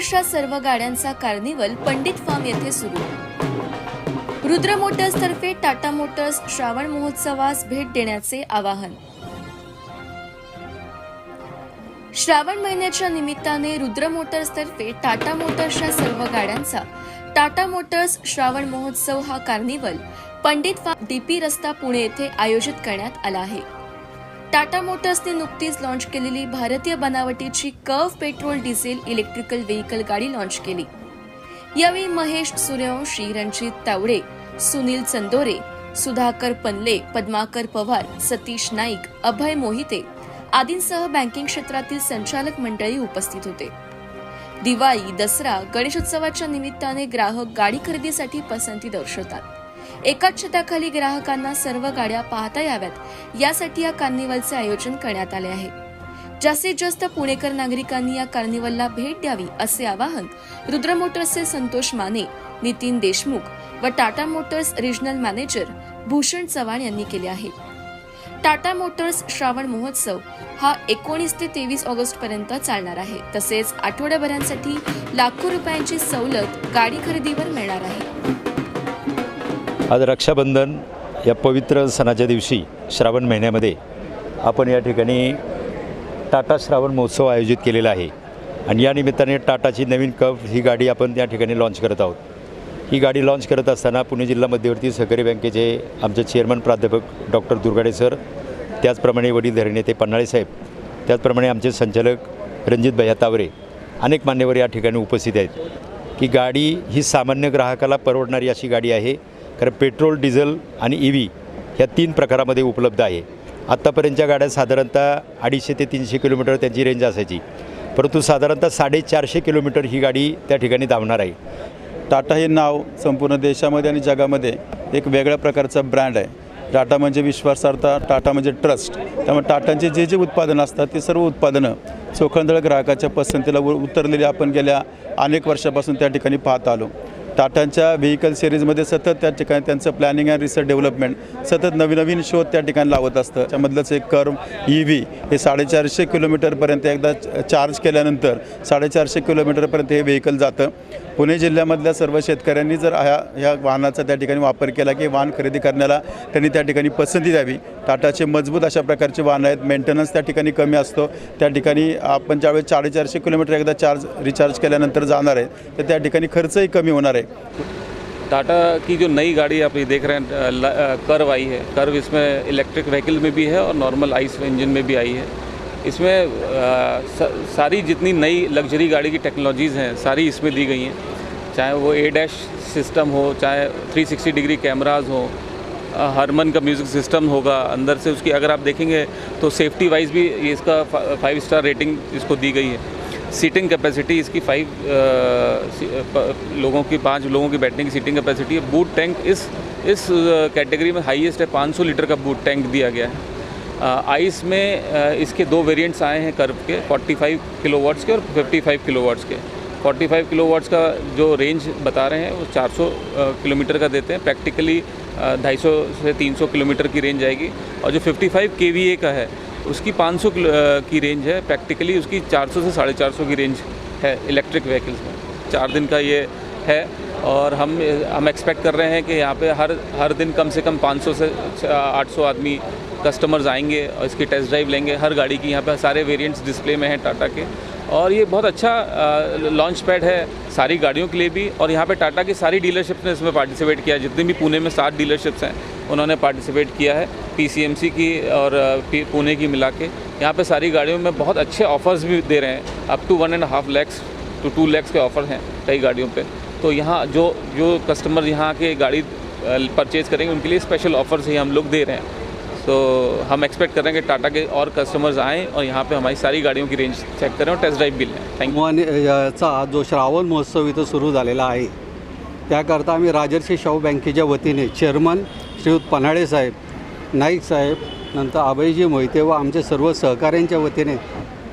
महाराष्ट्रात सर्व गाड्यांचा कार्निवल पंडित फार्म येथे सुरू. रुद्र मोटर्सतर्फे टाटा मोटर्स श्रावण महोत्सवास भेट देण्याचे आवाहन. श्रावण महिन्याच्या निमित्ताने रुद्र मोटर्सतर्फे टाटा मोटर्सच्या सर्व गाड्यांचा टाटा मोटर्स श्रावण महोत्सव हा कार्निवल पंडित फार्म डीपी रस्ता पुणे येथे आयोजित करण्यात आला आहे. टाटा मोटर्सने नुकतीच लॉन्च केलेली भारतीय बनावटीची Curvv petrol diesel electrical vehicle गाडी लॉन्च केली. यावेळी महेश सूर्यवंशी रणजित तावडे सुनील चंदोरे सुधाकर पनले पद्माकर पवार सतीश नाईक अभय मोहिते आदींसह बँकिंग क्षेत्रातील संचालक मंडळी उपस्थित होते. दिवाळी दसरा गणेशोत्सवाच्या निमित्ताने ग्राहक गाडी खरेदीसाठी पसंती दर्शवतात. एकाच छताखाली ग्राहकांना सर्व गाड्या पाहता याव्यात. यासाठी या कार्निवलचे आयोजन करण्यात आले आहे. जास्तीत जास्त पुणेकर नागरिकांनी या कार्निवलला भेट द्यावी असे आवाहन रुद्र मोटर्सचे संतोष माने नितीन देशमुख व Tata Motors regional manager Bhushan Chavan यांनी केले आहे. टाटा मोटर्स श्रावण महोत्सव हा एकोणीस ते तेवीस ऑगस्ट पर्यंत चालणार आहे. तसेच आठवड्याभरांसाठी लाखो रुपयांची सवलत गाडी खरेदीवर मिळणार आहे. आज रक्षाबंधन या पवित्र सणाच्या दिवशी श्रावण महिन्यामध्ये आपण या ठिकाणी टाटा श्रावण महोत्सव आयोजित केलेला आहे. आणि या निमित्ताने टाटाची नवीन कप ही गाडी आपण या ठिकाणी लॉन्च करत आहोत. ही गाडी लॉन्च करत असताना पुणे जिल्हा मध्यवर्ती सहकारी बँकेचे आमचे चेअरमन प्राध्यापक डॉक्टर दुर्गाडे सर त्याचप्रमाणे वडील धरणेते पन्हाळे साहेब त्याचप्रमाणे आमचे संचालक रणजित भैया तावरे अनेक मान्यवर या ठिकाणी उपस्थित आहेत. की गाडी ही सामान्य ग्राहकाला परवडणारी अशी गाडी आहे. कारण पेट्रोल डिझेल आणि ई व्ही ह्या तीन प्रकारामध्ये उपलब्ध आहे. आत्तापर्यंतच्या गाड्या साधारणतः अडीचशे ते तीनशे किलोमीटर त्यांची रेंज असायची. परंतु साधारणतः साडेचारशे किलोमीटर ही गाडी त्या ठिकाणी धावणार आहे. टाटा हे नाव संपूर्ण देशामध्ये आणि जगामध्ये एक वेगळ्या प्रकारचा ब्रँड आहे. टाटा म्हणजे विश्वासार्हता टाटा म्हणजे ट्रस्ट त्यामुळे टाटांचे जे जे उत्पादनं असतात ते सर्व उत्पादनं चोखंदळ ग्राहकाच्या पसंतीला उ- उतरलेली आपण गेल्या अनेक वर्षापासून त्या ठिकाणी पाहत आलो. टाटांच्या व्हेकल सिरीजमध्ये सतत त्या ठिकाणी त्यांचं प्लॅनिंग अँड रिसर्च डेव्हलपमेंट सतत नवीन नवीन शोध त्या ठिकाणी लावत असतं. त्यामधलंच एक कर्म ई व्ही हे साडेचारशे किलोमीटरपर्यंत एकदा चार्ज केल्यानंतर साडेचारशे किलोमीटरपर्यंत हे व्हेकल जातं. पुणे जिल्ह्यामधल्या सर्व शेतकऱ्यांनी जर ह्या ह्या वाहनाचा त्या ठिकाणी वापर केला की वाहन खरेदी करण्याला त्यांनी त्या ठिकाणी पसंती द्यावी. टाटाचे मजबूत अशा प्रकारचे वाहन आहेत. मेंटेनन्स त्या ठिकाणी कमी असतो. त्या ठिकाणी आपण ज्यावेळेस साडेचारशे किलोमीटर एकदा चार्ज रिचार्ज केल्यानंतर जाणार आहे तर त्या ठिकाणी खर्चही कमी होणार आहे. टाटा की जो नई गाड़ी आप ये देख रहे हैं ल- कर्व आई है. कर्व इसमें इलेक्ट्रिक व्हीकल में भी है और नॉर्मल आइस इंजन में भी आई है. इसमें स- सारी जितनी नई लग्जरी गाड़ी की टेक्नोलॉजीज़ हैं, सारी इसमें दी गई हैं। चाहे वो ए डैश सिस्टम हो, चाहे 360 डिग्री कैमराज हो हारमन का म्यूज़िक सिस्टम होगा, अंदर से उसकी, अगर आप देखेंगे तो सेफ्टी वाइज भी ये इसका फाइव स्टार रेटिंग इसको दी गई है। सीटिंग कैपेसिटी इसकी फाइव लोगों की, पाँच लोगों की बैठने की सीटिंग कैपेसिटी है। बूट टैंक इस इस कैटेगरी में हाईएस्ट है 500 लीटर का बूट टैंक दिया गया है। आइस में इसके दो वेरिएंट्स आए हैं कर्व के 45 किलोवाट्स के और 55 किलोवाट्स के। 45 किलोवाट्स का जो रेंज बता रहे हैं वो 400 अ, किलोमीटर का देते हैं। प्रैक्टिकली ढाई सौ से 300 किलोमीटर की रेंज आएगी। और जो 55 के का है उसकी 500 किलो की रेंज है। प्रैक्टिकली उसकी 400 से साढ़े चार की रेंज है इलेक्ट्रिक व्हीकल्स में। चार दिन का ये है और हम हम एक्सपेक्ट कर रहे हैं कि यहाँ पे हर हर दिन कम से कम 500 से 800 आदमी कस्टमर्स आएँगे और इसकी टेस्ट ड्राइव लेंगे। हर गाड़ी की यहाँ पे सारे वेरिएंट्स डिस्प्ले में हैं टाटा के। और ये बहुत अच्छा लॉन्च पैड है सारी गाड़ियों के लिए भी। और यहाँ पे टाटा की सारी डीलरशिप्स ने इसमें पार्टिसिपेट किया जितनी भी पुणे में सात डीलरशिप्स हैं, उन्होंने पार्टिसिपेट किया है पीसीएमसी की और पुणे की मिला के। यहाँ पे सारी गाड़ियों में बहुत अच्छे ऑफर्स भी दे रहे हैं। Up to one and half lakhs to two lakhs K offer हैं कई गाड़ियों पर तो यहाँ जो जो कस्टमर यहाँ के गाड़ी परचेज करेंगे, उनके लिए स्पेशल ऑफर्स ही हम लोग दे रहे हैं। तो हम एक्सपेक्ट कर रहे हैं कि टाटा के और कस्टमर्स आएँ और यहाँ पे हमारी सारी गाड़ियों की रेंज चेक करें और टेस्ट ड्राइव भी लें। थैंक यू याचा जो श्रावण महोत्सव इथं सुरू झालेला आहे त्याकरता आम्ही राजर्षी शाहू बँकेच्या वतीने चेअरमन श्रीयुत पन्हाळे साहेब नाईक साहेब नंतर अभयजी मोहिते व आमचे सर्व सहकाऱ्यांच्या वतीने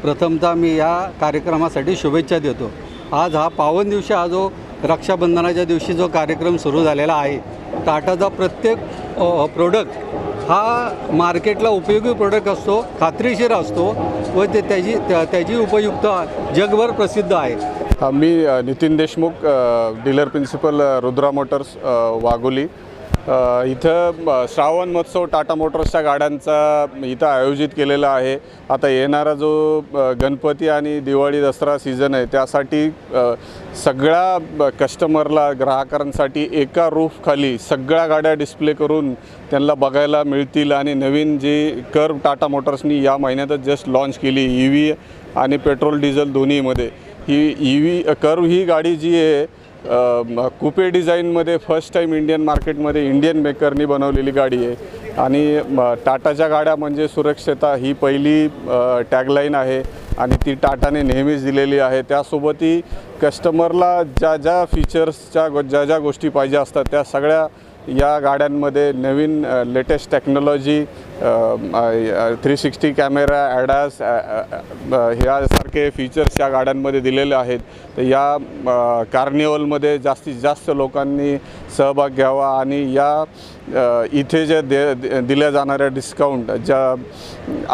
प्रथमतः मी या कार्यक्रमासाठी शुभेच्छा देतो. आज हा पावन दिवशी हा जो रक्षाबंधनाच्या दिवशी जो कार्यक्रम सुरू झालेला आहे टाटाचा प्रत्येक प्रोडक्ट हा मार्केटला उपयोगी प्रोडक्ट असतो खात्रीशीर असतो व ते त्याची त्या- त्याची उपयुक्तता जगभर प्रसिद्ध आहे. मी Nitin Deshmukh dealer principal Rudra Motors अ, वाघोली. इथं श्रावण महोत्सव टाटा मोटर्सच्या गाड्यांचा इथं आयोजित केलेला आहे. आता येणारा जो गणपती आणि दिवाळी दसरा सीझन आहे त्यासाठी सगळ्या कस्टमरला ग्राहकांसाठी एका रूफखाली सगळ्या गाड्या डिस्प्ले करून त्यांना बघायला मिळतील आणि नवीन जी कर्व टाटा मोटर्सनी या महिन्यातच जस्ट लॉन्च केली ई व्ही आणि पेट्रोल डिझेल दोन्हीमध्ये. ही ई व्ही कर्व ही गाडी जी आहे कुपे डिझाईनमध्ये फर्स्ट टाईम इंडियन मार्केटमध्ये इंडियन मेकरनी बनवलेली गाडी आहे. आणि टाटाच्या गाड्या म्हणजे सुरक्षता ही पहिली टॅगलाईन आहे आणि ती टाटाने नेहमीच दिलेली आहे. त्यासोबतही कस्टमरला ज्या ज्या फीचर्सच्या ज्या ज्या गोष्टी पाहिजे असतात त्या सगळ्या या गाड्यांमध्ये नवीन latest technology three sixty camera ADAS सारखे फीचर्स या गाड्यांमध्ये दिलेले आहेत. तर या कार्निवलमध्ये जास्तीत जास्त लोकांनी सहभाग घ्यावा आणि या इथे जे दे दिल्या जाणाऱ्या डिस्काउंट ज्या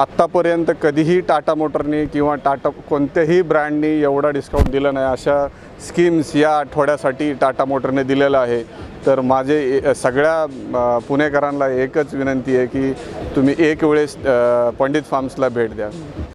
आत्तापर्यंत कधीही टाटा मोटरनी किंवा टाटा कोणत्याही ब्रँडनी एवढा डिस्काउंट दिला नाही. अशा स्कीम्स या आठवड्यासाठी टाटा मोटरने दिलेलं आहे. तर माझे ए- सगळ्या पुणेकरांना एकच विनंती आहे की तुम्ही एक वेळेस पंडित फार्म्सला भेट द्या.